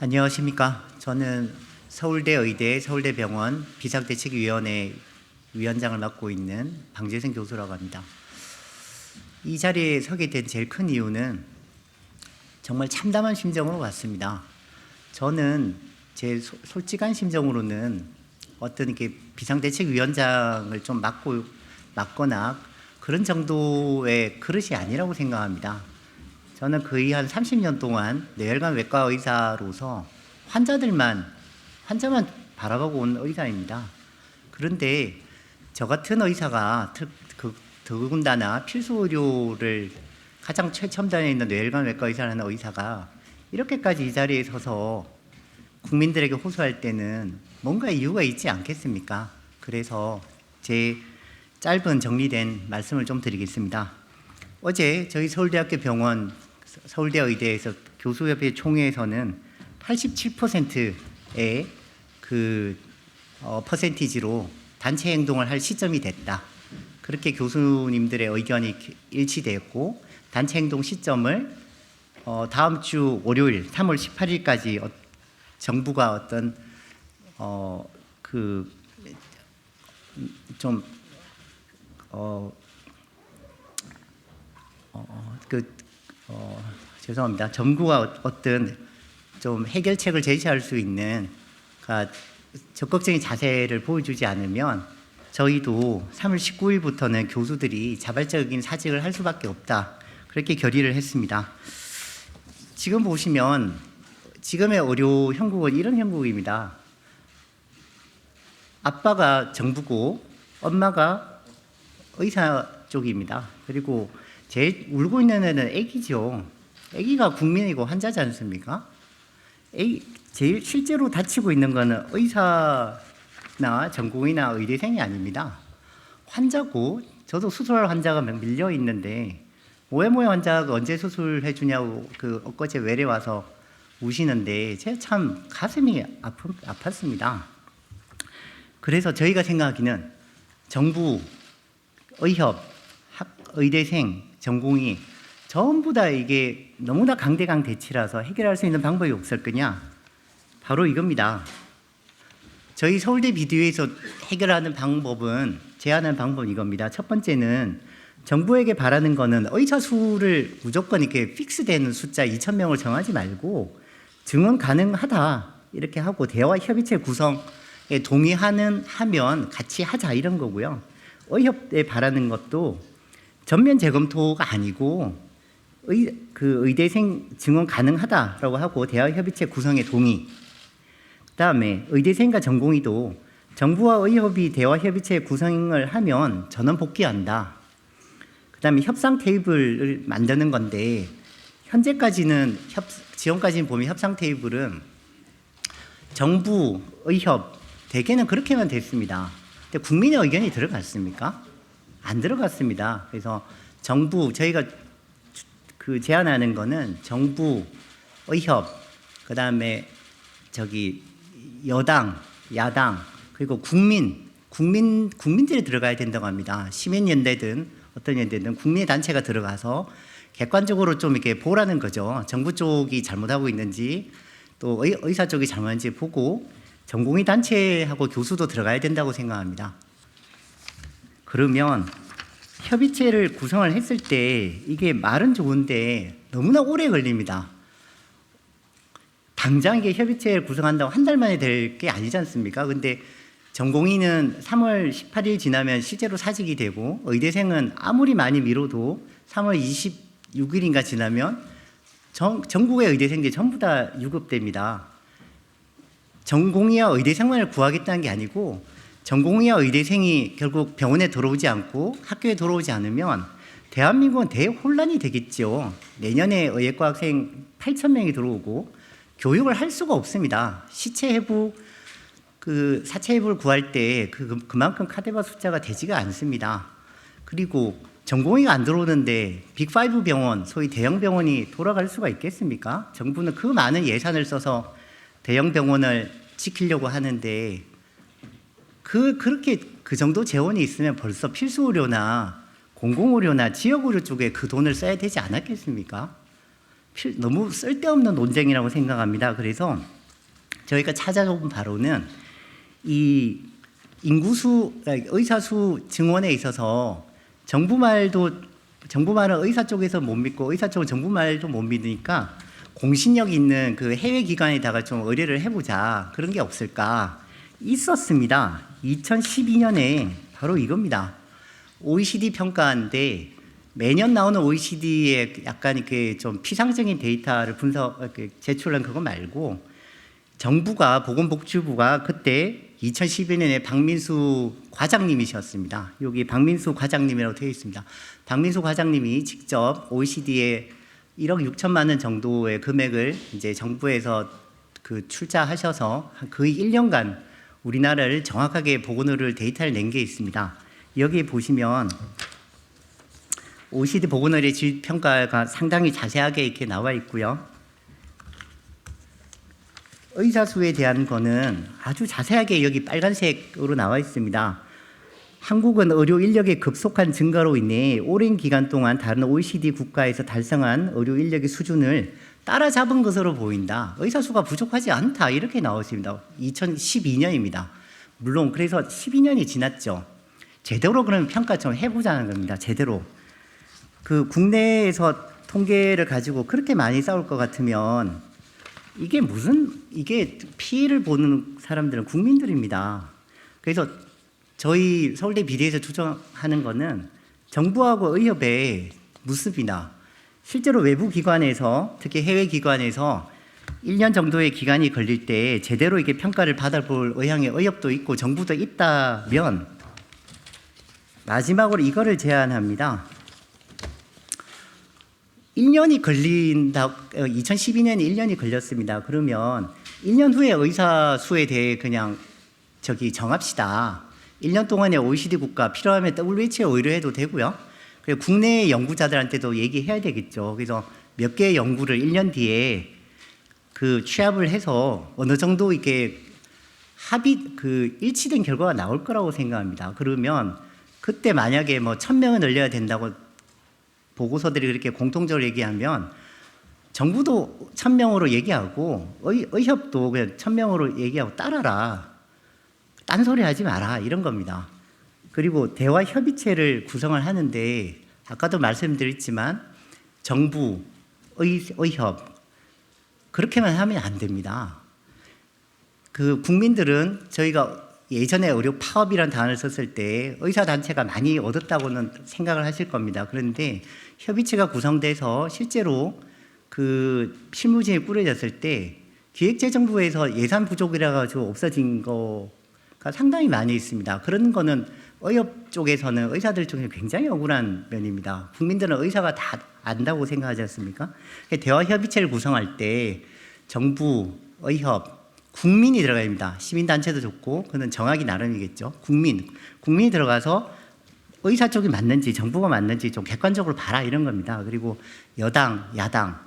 안녕하십니까. 저는 서울대 의대 서울대병원 비상대책위원회 위원장을 맡고 있는 방재생 교수라고 합니다. 이 자리에 서게 된 제일 큰 이유는 정말 참담한 심정으로 왔습니다. 저는 제 소- 솔직한 심정으로는 어떤 이렇게 비상대책위원장을 좀 맡고 맡거나 그런 정도의 그릇이 아니라고 생각합니다. 저는 거의 한 30년 동안 뇌혈관 외과 의사로서 환자들만 환자만 바라보고 온 의사입니다. 그런데 저 같은 의사가 특, 그, 더군다나 필수 의료를 가장 최첨단에 있는 뇌혈관 외과 의사라는 의사가 이렇게까지 이 자리에 서서 국민들에게 호소할 때는 뭔가 이유가 있지 않겠습니까? 그래서 제 짧은 정리된 말씀을 좀 드리겠습니다. 어제 저희 서울대학교 병원 서울대 의대에서 교수협회 총회에서는 87%의 그 어, 퍼센티지로 단체 행동을 할 시점이 됐다. 그렇게 교수님들의 의견이 일치되었고 단체 행동 시점을 어, 다음 주 월요일 3월 18일까지 어, 정부가 어떤 어, 그좀 어, 어, 그, 어, 죄송합니다. 정부가 어- 어떤 좀 해결책을 제시할 수 있는 그러니까 적극적인 자세를 보여주지 않으면 저희도 3월 19일부터는 교수들이 자발적인 사직을 할 수밖에 없다. 그렇게 결의를 했습니다. 지금 보시면 지금의 의료 형국은 이런 형국입니다. 아빠가 정부고 엄마가 의사 쪽입니다. 그리고 제일 울고 있는 애는 아기죠. 아기가 국민이고 환자지 않습니까? 애기, 제일 실제로 다치고 있는 거는 의사나 전공의나 의대생이 아닙니다. 환자고 저도 수술할 환자가 밀려 있는데 뭐해 환자가 언제 수술해 주냐고 그 엊그제 외래 와서 우시는데 제가 참 가슴이 아프, 아팠습니다. 그래서 저희가 생각하기는 정부, 의협, 학, 의대생, 전공이 전부 다 이게 너무나 강대강 대치라서 해결할 수 있는 방법이 없을 거냐? 바로 이겁니다. 저희 서울대 비디오에서 해결하는 방법은 제안하는 방법은 이겁니다. 첫 번째는 정부에게 바라는 거는 의사 수를 무조건 이렇게 픽스되는 숫자 2천 명을 정하지 말고 증언 가능하다 이렇게 하고 대화 협의체 구성에 동의하는 하면 같이 하자 이런 거고요. 의협에 바라는 것도 전면 재검토가 아니고 의, 그 의대생 증언 가능하다라고 하고 대화 협의체 구성에 동의. 그다음에 의대생과 전공의도 정부와 의협이 대화 협의체 구성을 하면 전원 복귀한다. 그다음에 협상 테이블을 만드는 건데 현재까지는 협 지금까지는 보면 협상 테이블은 정부, 의협 대개는 그렇게만 됐습니다. 근데 국민의 의견이 들어갔습니까? 안 들어갔습니다. 그래서 정부 저희가 주- 그 제안하는 거는 정부, 의협, 그 다음에 저기 여당, 야당 그리고 국민, 국민 국민들이 들어가야 된다고 합니다. 시민 연대든 어떤 연대든 국민의 단체가 들어가서 객관적으로 좀 이렇게 보라는 거죠. 정부 쪽이 잘못하고 있는지 또 의, 의사 쪽이 잘못한지 보고 전공의 단체하고 교수도 들어가야 된다고 생각합니다. 그러면 협의체를 구성을 했을 때 이게 말은 좋은데 너무나 오래 걸립니다. 당장 이게 협의체를 구성한다고 한 달 만에 될 게 아니지 않습니까? 근데 전공의는 3월 18일 지나면 실제로 사직이 되고 의대생은 아무리 많이 미뤄도 3월 26일인가 지나면 전, 전국의 의대생들이 전부 다 유급됩니다. 전공의와 의대생만을 구하겠다는 게 아니고 전공의와 의대생이 결국 병원에 들어오지 않고 학교에 들어오지 않으면 대한민국은 대혼란이 되겠죠. 내년에 의예과 학생 8천 명이 들어오고 교육을 할 수가 없습니다. 시체 해부 그 사체 해부를 구할 때 그, 그만큼 카데바 숫자가 되지가 않습니다. 그리고 전공의가 안 들어오는데 빅5 병원, 소위 대형 병원이 돌아갈 수가 있겠습니까? 정부는 그 많은 예산을 써서 대형 병원을 지키려고 하는데 그 그렇게 그 정도 재원이 있으면 벌써 필수 의료나 공공 의료나 지역 의료 쪽에 그 돈을 써야 되지 않았겠습니까? 필- 너무 쓸데없는 논쟁이라고 생각합니다. 그래서 저희가 찾아본 바로는 이 인구수 그러니까 의사 수 증원에 있어서 정부 말도 정부 말은 의사 쪽에서 못 믿고 의사 쪽은 정부 말도 못 믿으니까 공신력 있는 그 해외 기관에다가 좀 의뢰를 해보자 그런 게 없을까 있었습니다. 2012년에 바로 이겁니다. OECD 평가인데 매년 나오는 OECD의 약간 이렇게 좀 피상적인 데이터를 분석 제출한 그거 말고 정부가 보건복지부가 그때 2012년에 박민수 과장님이셨습니다. 여기 박민수 과장님이라고 되어 있습니다. 박민수 과장님이 직접 OECD에 1억 6천만 원 정도의 금액을 이제 정부에서 그 출자하셔서 한 거의 1년간 우리나라를 정확하게 보건의료를 데이터를 낸 게 있습니다. 여기 보시면 OECD 보건의료 질 평가가 상당히 자세하게 이렇게 나와 있고요. 의사 수에 대한 거는 아주 자세하게 여기 빨간색으로 나와 있습니다. 한국은 의료 인력의 급속한 증가로 인해 오랜 기간 동안 다른 OECD 국가에서 달성한 의료 인력의 수준을 따라잡은 것으로 보인다. 의사 수가 부족하지 않다. 이렇게 나왔습니다. 2012년입니다. 물론 그래서 12년이 지났죠. 제대로 그러면 평가 좀 해보자는 겁니다. 제대로. 그 국내에서 통계를 가지고 그렇게 많이 싸울 것 같으면 이게 무슨 이게 피해를 보는 사람들은 국민들입니다. 그래서 저희 서울대 비대에서 추정하는 거는 정부하고 의협의 모습이나 실제로 외부 기관에서 특히 해외 기관에서 1년 정도의 기간이 걸릴 때 제대로 이게 평가를 받아볼 의향의 의협도 있고 정부도 있다면 마지막으로 이거를 제안합니다. 1년이 걸린다, 2012년에 1년이 걸렸습니다. 그러면 1년 후에 의사 수에 대해 그냥 저기 정합시다. 1년 동안에 OECD 국가 필요하면 WHO에 의뢰해도 되고요. 그리고 국내 연구자들한테도 얘기해야 되겠죠. 그래서 몇 개의 연구를 1년 뒤에 그 취합을 해서 어느 정도 이렇게 합의 그 일치된 결과가 나올 거라고 생각합니다. 그러면 그때 만약에 뭐 1000명을 늘려야 된다고 보고서들이 그렇게 공통적으로 얘기하면 정부도 천명으로 얘기하고 의, 의협도 그냥 천명으로 얘기하고 따라라. 딴소리 하지 마라. 이런 겁니다. 그리고 대화 협의체를 구성을 하는데 아까도 말씀드렸지만 정부, 의, 의협 그렇게만 하면 안 됩니다. 그 국민들은 저희가 예전에 의료 파업이라는 단어를 썼을 때 의사 단체가 많이 얻었다고는 생각을 하실 겁니다. 그런데 협의체가 구성돼서 실제로 그 실무진이 꾸려졌을 때 기획재정부에서 예산 부족이라 가지고 없어진 거가 상당히 많이 있습니다. 그런 거는 의협 쪽에서는 의사들 중에 굉장히 억울한 면입니다. 국민들은 의사가 다 안다고 생각하지 않습니까? 대화 협의체를 구성할 때 정부, 의협, 국민이 들어가야 됩니다. 시민단체도 좋고, 그는 정하기 나름이겠죠. 국민. 국민이 들어가서 의사 쪽이 맞는지, 정부가 맞는지 좀 객관적으로 봐라 이런 겁니다. 그리고 여당, 야당,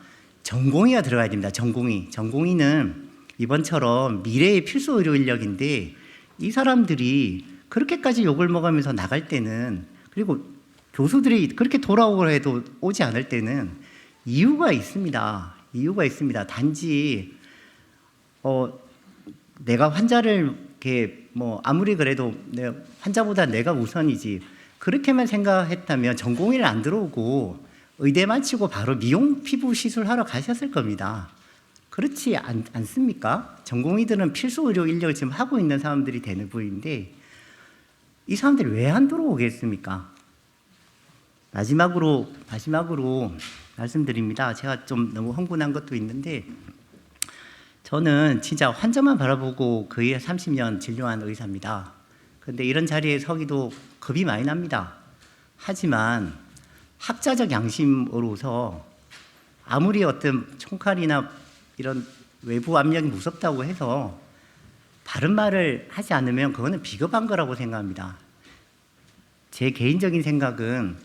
전공의가 들어가야 됩니다. 전공의. 전공의는 이번처럼 미래의 필수 의료 인력인데 이 사람들이 그렇게까지 욕을 먹으면서 나갈 때는 그리고 교수들이 그렇게 돌아오고 해도 오지 않을 때는 이유가 있습니다. 이유가 있습니다. 단지 어 내가 환자를 이렇게 뭐 아무리 그래도 내 환자보다 내가 우선이지 그렇게만 생각했다면 전공의를 안 들어오고 의대 마치고 바로 미용 피부 시술하러 가셨을 겁니다. 그렇지 않, 않습니까? 전공의들은 필수 의료 인력을 지금 하고 있는 사람들이 되는 부인데 이 사람들이 왜 안 들어오겠습니까? 마지막으로 마지막으로 말씀드립니다. 제가 좀 너무 흥분한 것도 있는데 저는 진짜 환자만 바라보고 거의 30년 진료한 의사입니다. 근데 이런 자리에 서기도 겁이 많이 납니다. 하지만 학자적 양심으로서 아무리 어떤 총칼이나 이런 외부 압력이 무섭다고 해서 바른 말을 하지 않으면 그거는 비겁한 거라고 생각합니다. 제 개인적인 생각은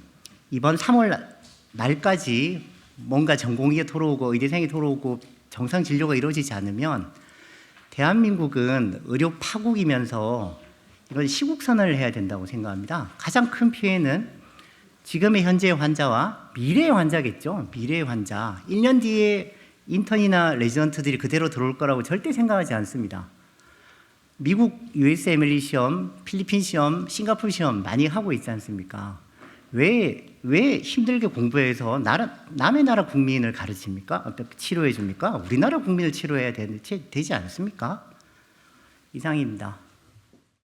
이번 3월 말까지 뭔가 전공의가 돌아오고 의대생이 돌아오고 정상 진료가 이루어지지 않으면 대한민국은 의료 파국이면서 이건 시국 선언을 해야 된다고 생각합니다. 가장 큰 피해는 지금의 현재 환자와 미래의 환자겠죠. 미래의 환자. 1년 뒤에 인턴이나 레지던트들이 그대로 들어올 거라고 절대 생각하지 않습니다. 미국 USMLE 시험, 필리핀 시험, 싱가포르 시험 많이 하고 있지 않습니까? 왜, 왜 힘들게 공부해서 나라, 남의 나라 국민을 가르칩니까? 어떻게 치료해 줍니까? 우리나라 국민을 치료해야 되지, 되지 않습니까? 이상입니다.